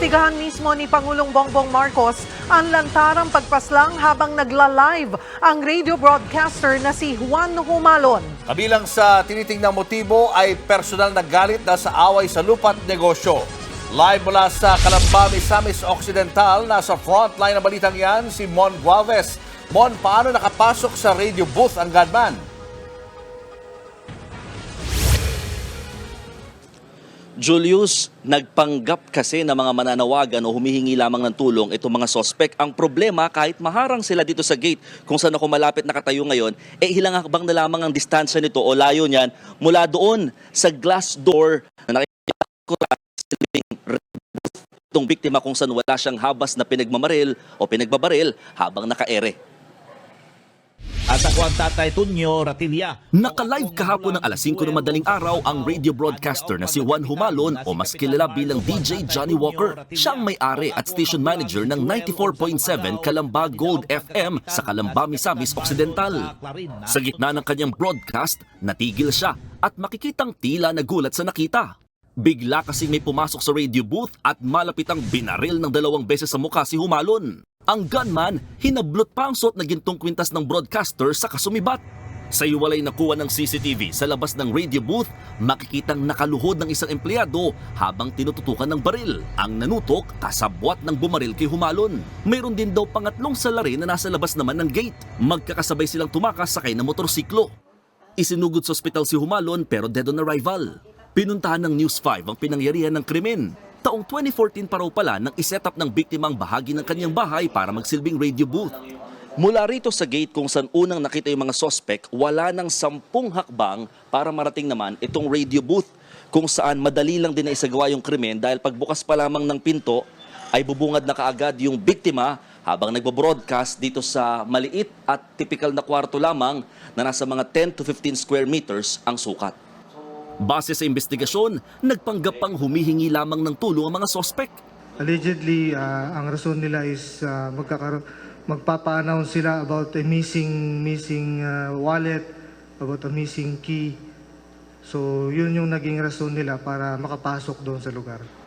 Iniimbestigahan mismo ni Pangulong Bongbong Marcos ang lantarang pagpaslang habang nagla-live ang radio broadcaster na si Juan Humalon. Kabilang sa tinitingnang motibo ay personal na galit na sa away sa lupa't negosyo. Live mula sa Calamba, Misamis Occidental, nasa frontline ng balitang yan si Mon Gualvez. Mon, paano nakapasok sa radio booth ang gunman? Julius, nagpanggap kasi ng mga mananawagan o humihingi lamang ng tulong itong mga sospek. Ang problema, kahit maharang sila dito sa gate, kung saan ako malapit nakatayo ngayon, eh ilang hakbang na lamang ang distansya nito o layo niyan mula doon sa glass door na nakikita ko itong biktima kung saan wala siyang habas na pinagmamaril o pinagbabaril habang nakaere. At ako ang tatay Tunyo Ratilla. Naka-live kahapon ng alas 5 ng madaling araw ang radio broadcaster na si Juan Humalon o mas kilala bilang DJ Johnny Walker. Siya ang may-ari at station manager ng 94.7 Kalamba Gold FM sa Kalamba, Misamis Occidental. Sa gitna ng kanyang broadcast, natigil siya at makikitang tila nagulat sa nakita. Bigla kasing may pumasok sa radio booth at malapitang binaril ng dalawang beses sa mukha si Humalon. Ang gunman, hinablot pa ang suot na gintong kwintas ng broadcaster sa kasumibat. Sa iwalay nakuha ng CCTV sa labas ng radio booth, makikitang nakaluhod ng isang empleyado habang tinututukan ng baril. Ang nanutok, kasabwat ng bumaril kay Humalon. Mayroon din daw pangatlong salari na nasa labas naman ng gate. Magkakasabay silang tumakas sakay ng motorsiklo. Isinugod sa ospital si Humalon pero dead on arrival. Pinuntahan ng News 5 ang pinangyarihan ng krimen. Taong 2014 pa raw pala nang iset up ng biktima ang bahagi ng kanyang bahay para magsilbing radio booth. Mula rito sa gate kung saan unang nakita yung mga sospek, wala nang sampung hakbang para marating naman itong radio booth kung saan madali lang din na isagawa yung krimen dahil pagbukas pa lamang ng pinto ay bubungad na kaagad yung biktima habang nagbo-broadcast dito sa maliit at typical na kwarto lamang na nasa mga 10 to 15 square meters ang sukat. Base sa investigasyon, nagpanggap pang humihingi lamang ng tulong ang mga sospek. Allegedly, ah, ang rason nila is uh, magkakaroon magpapa-announce sila about a missing missing ah, wallet, about a missing key. So, yun yung naging rason nila para makapasok doon sa lugar.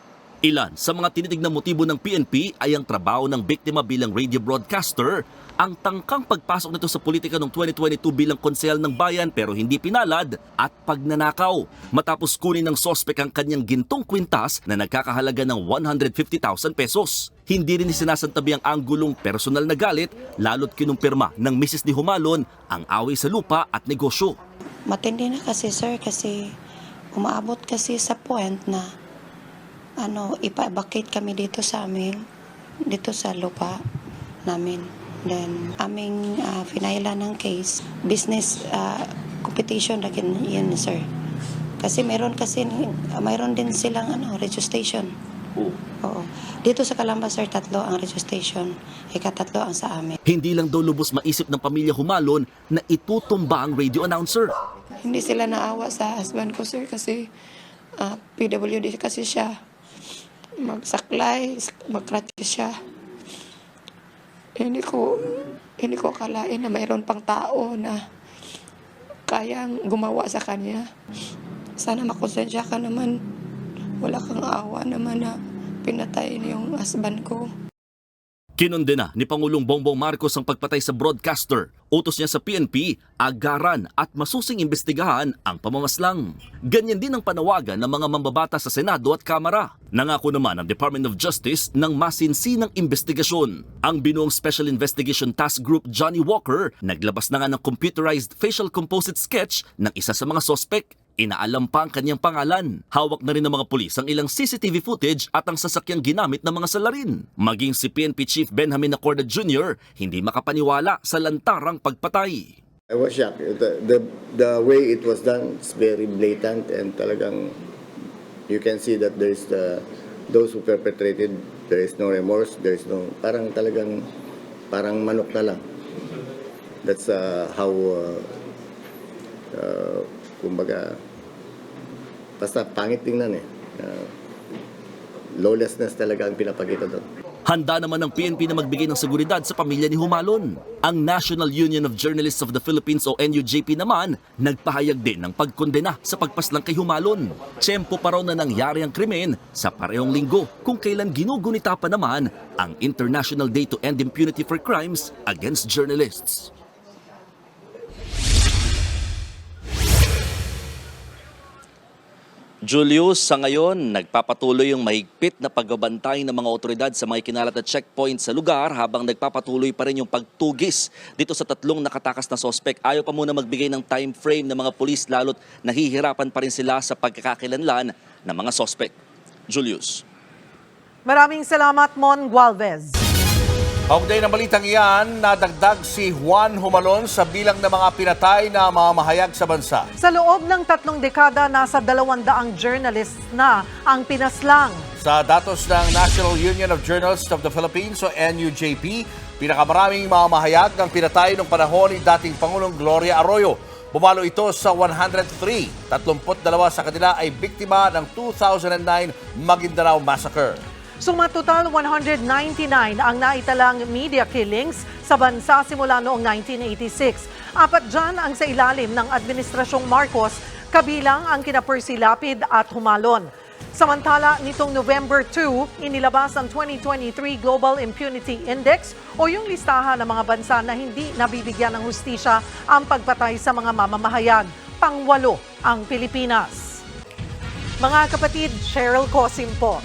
Ilan sa mga tinitignan motibo ng PNP ay ang trabaho ng biktima bilang radio broadcaster, ang tangkang pagpasok nito sa politika noong 2022 bilang konsehal ng bayan pero hindi pinalad at pagnanakaw matapos kunin ng sospek ang kanyang gintong kwintas na nagkakahalaga ng 150,000 pesos. Hindi rin sinasantabi ang anggulong personal na galit lalo't kinumpirma ng misis ni Humalon ang away sa lupa at negosyo. Matindi na kasi sir kasi umaabot kasi sa point na ano, ipa-vacate kami dito sa amin, dito sa lupa namin. Then, aming uh, finailan ng case, business ah, competition na yun, sir. Kasi meron kasi, mayroon din silang ano, registration. Oo. Dito sa Calamba, sir, tatlo ang registration. Ikatatlo ang sa amin. Hindi lang daw lubos maisip ng pamilya Humalon na itutumba ang radio announcer. Hindi sila naawa sa husband ko, sir, kasi ah, PWD kasi siya. Magsaklay, magkratis siya. Hindi ko, hindi ko akalain na mayroon pang tao na kayang gumawa sa kanya. Sana makonsensya ka naman. Wala kang awa naman na pinatay yung husband ko. Kinundena ni Pangulong Bongbong Marcos ang pagpatay sa broadcaster. Utos niya sa PNP, agaran at masusing imbestigahan ang pamamaslang. Ganyan din ang panawagan ng mga mambabata sa Senado at Kamara. Nangako naman ang Department of Justice ng masinsinang investigasyon. Ang binuong Special Investigation Task Group Johnny Walker naglabas na nga ng computerized facial composite sketch ng isa sa mga sospek Inaalam pa ang kanyang pangalan. Hawak na rin ng mga pulis ang ilang CCTV footage at ang sasakyang ginamit ng mga salarin. Maging si PNP Chief Benjamin Acorda Jr. hindi makapaniwala sa lantarang pagpatay. I was shocked. The, the, the way it was done is very blatant and talagang you can see that there is the, those who perpetrated, there is no remorse, there is no, parang talagang, parang manok na lang. That's uh, how, uh, uh, kumbaga, basta pangit tingnan eh. Uh, lawlessness talaga ang pinapakita doon. Handa naman ng PNP na magbigay ng seguridad sa pamilya ni Humalon. Ang National Union of Journalists of the Philippines o NUJP naman, nagpahayag din ng pagkondena sa pagpaslang kay Humalon. Tiyempo pa raw na nangyari ang krimen sa parehong linggo kung kailan ginugunita pa naman ang International Day to End Impunity for Crimes Against Journalists. Julius, sa ngayon, nagpapatuloy yung mahigpit na pagbabantay ng mga otoridad sa mga kinalat na checkpoint sa lugar habang nagpapatuloy pa rin yung pagtugis dito sa tatlong nakatakas na sospek. Ayaw pa muna magbigay ng time frame ng mga pulis lalo't nahihirapan pa rin sila sa pagkakakilanlan ng mga sospek. Julius. Maraming salamat, Mon Gualvez. Kaugnay ng balitang iyan, nadagdag si Juan Humalon sa bilang ng mga pinatay na mamahayag sa bansa. Sa loob ng tatlong dekada, nasa dalawandaang journalists na ang pinaslang. Sa datos ng National Union of Journalists of the Philippines o NUJP, pinakamaraming mamahayag ang pinatay noong panahon ni dating Pangulong Gloria Arroyo. Bumalo ito sa 103. 32 sa kanila ay biktima ng 2009 Maguindanao Massacre. Suma total 199 ang naitalang media killings sa bansa simula noong 1986. Apat dyan ang sa ilalim ng Administrasyong Marcos, kabilang ang kina Percy Lapid at Humalon. Samantala, nitong November 2, inilabas ang 2023 Global Impunity Index o yung listahan ng mga bansa na hindi nabibigyan ng hustisya ang pagpatay sa mga mamamahayag. Pangwalo ang Pilipinas. Mga kapatid, Cheryl Cosim po.